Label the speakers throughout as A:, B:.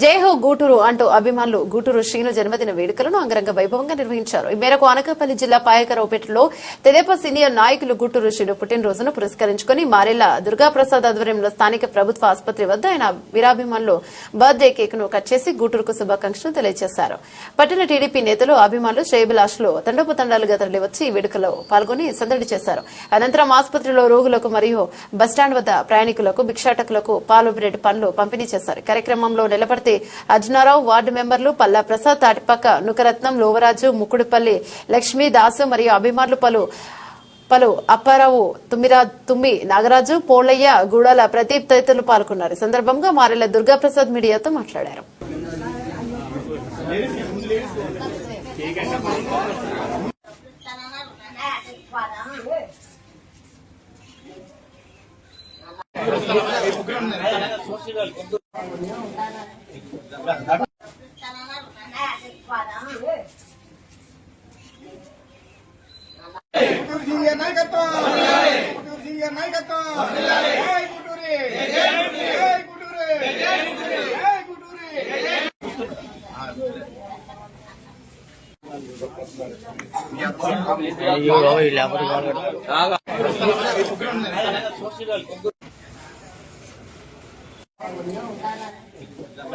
A: జై హో గూటూరు అంటూ అభిమానులు గూటూరు శ్రీను జన్మదిన వేడుకలను అంగరంగ వైభవంగా నిర్వహించారు. ఈ మేరకు అనకాపల్లి జిల్లా పాయకరావుపేటలో తెదేపా సీనియర్ నాయకులు గూటూరు శ్రీను పుట్టినరోజును పురస్కరించుకుని మారెల్ల దుర్గాప్రసాద్ ఆధ్వర్యంలో స్థానిక ప్రభుత్వ ఆసుపత్రి వద్ద ఆయన వీరాభిమానులు బర్త్డే కేక్ను కట్ చేసి గూటూరుకు శుభాకాంక్షలు తెలియజేశారు. పట్టణ టీడీపీ నేతలు అభిమానులు శ్రేయభిలాషులు తండోపతండాలుగా తరలివచ్చి ఈ వేడుకలో పాల్గొని సందడి చేశారు. అనంతరం ఆసుపత్రిలో రోగులకు మరియు బస్టాండ్ వద్ద ప్రయాణికులకు భిక్షాటకులకు పాలు బ్రెడ్ పండ్లు పంపిణీ చేశారు. కార్యక్రమంలో నిలబడి నిలబడితే అర్జునారావు వార్డు మెంబర్లు పల్లా ప్రసాద్ తాటిపక్క నుకరత్నం లోవరాజు ముకుడుపల్లి లక్ష్మీ దాసు మరియు అభిమానులు పలు పలు అప్పారావు తుమ్మిరా తుమ్మి నాగరాజు పోలయ్య గూడాల ప్రదీప్ తదితరులు పాల్గొన్నారు. సందర్భంగా మారెల దుర్గాప్రసాద్ మీడియాతో మాట్లాడారు.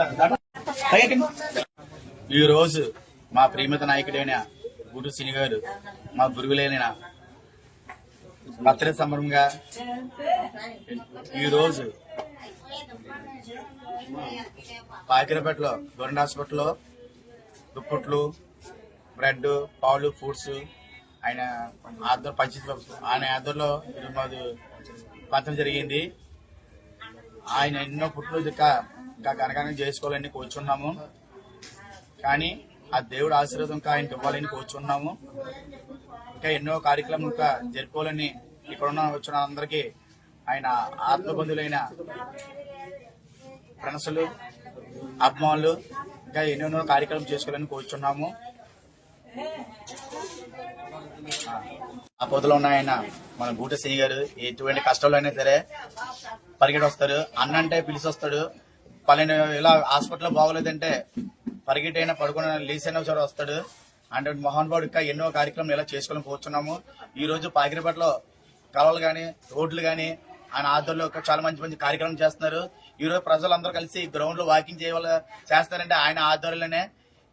B: గుంటూరు
C: ఈ రోజు మా ప్రేమిత నాయకుడైన గుడు సిని గారు మా గురువులైన బర్త్డే సంబరంగా ఈ రోజు పాకిరపేటలో గవర్నమెంట్ హాస్పిటల్లో దుప్పట్లు బ్రెడ్ పాలు ఫ్రూట్స్ ఆయన ఆధ్వర్య పంచాయతీ ఆయన ఆధ్వర్యంలో మాది పంచడం జరిగింది. ఆయన ఎన్నో పుట్టినరోజు ఇంకా ఇంకా చేసుకోవాలని కూర్చున్నాము. కానీ ఆ దేవుడు ఆశీర్వాదం ఇంకా ఆయనకి ఇవ్వాలని కూర్చున్నాము. ఇంకా ఎన్నో కార్యక్రమం ఇంకా జరుపుకోవాలని ఇక్కడ ఉన్న వచ్చిన అందరికీ ఆయన ఆత్మబంధులైన ఫ్రెండ్స్లు అభిమానులు ఇంకా ఎన్నెన్నో కార్యక్రమం చేసుకోవాలని కూర్చున్నాము. ఆ పొదలో ఉన్న ఆయన మన గూట సింగ్ గారు ఎటువంటి కష్టాలు అయినా సరే పరిగెడొస్తారు. అన్న అంటే పిలిచి వస్తాడు పలాని ఇలా హాస్పిటల్ బాగోలేదంటే పరిగెట్టైనా పడుకున్న లీస్ అయినా చోట వస్తాడు. అంటే మోహన్ బాబు ఇంకా ఎన్నో కార్యక్రమాలు ఇలా చేసుకోవాలని కూర్చున్నాము ఈ రోజు పాకిరిపేటలో కలవలు కానీ రోడ్లు కానీ ఆయన ఆధ్వర్యంలో చాలా మంచి మంచి కార్యక్రమం చేస్తున్నారు. ఈ రోజు ప్రజలందరూ కలిసి గ్రౌండ్లో వాకింగ్ చేయాలి చేస్తారంటే ఆయన ఆధ్వర్యంలోనే.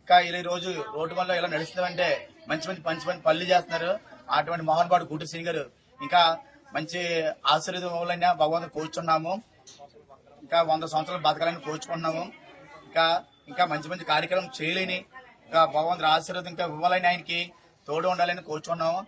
C: ఇంకా ఈ రోజు రోడ్డు వల్ల ఇలా నడుస్తుందంటే మంచి మంచి మంచి మంచి పనులు చేస్తున్నారు. అటువంటి మోహన్ బాబు గుట్టు సింగ్ గారు ఇంకా మంచి ఆశీర్వాదం ఇవ్వాలని భగవంతుడు కూర్చున్నాము. ఇంకా వంద సంవత్సరాలు బతకాలని కోరుచుకుంటున్నాము. ఇంకా ఇంకా మంచి మంచి కార్యక్రమం చేయలేని ఇంకా భగవంతుడు ఆశీర్వాదం ఇంకా ఇవ్వాలని ఆయనకి తోడు ఉండాలని కోరుచున్నాము.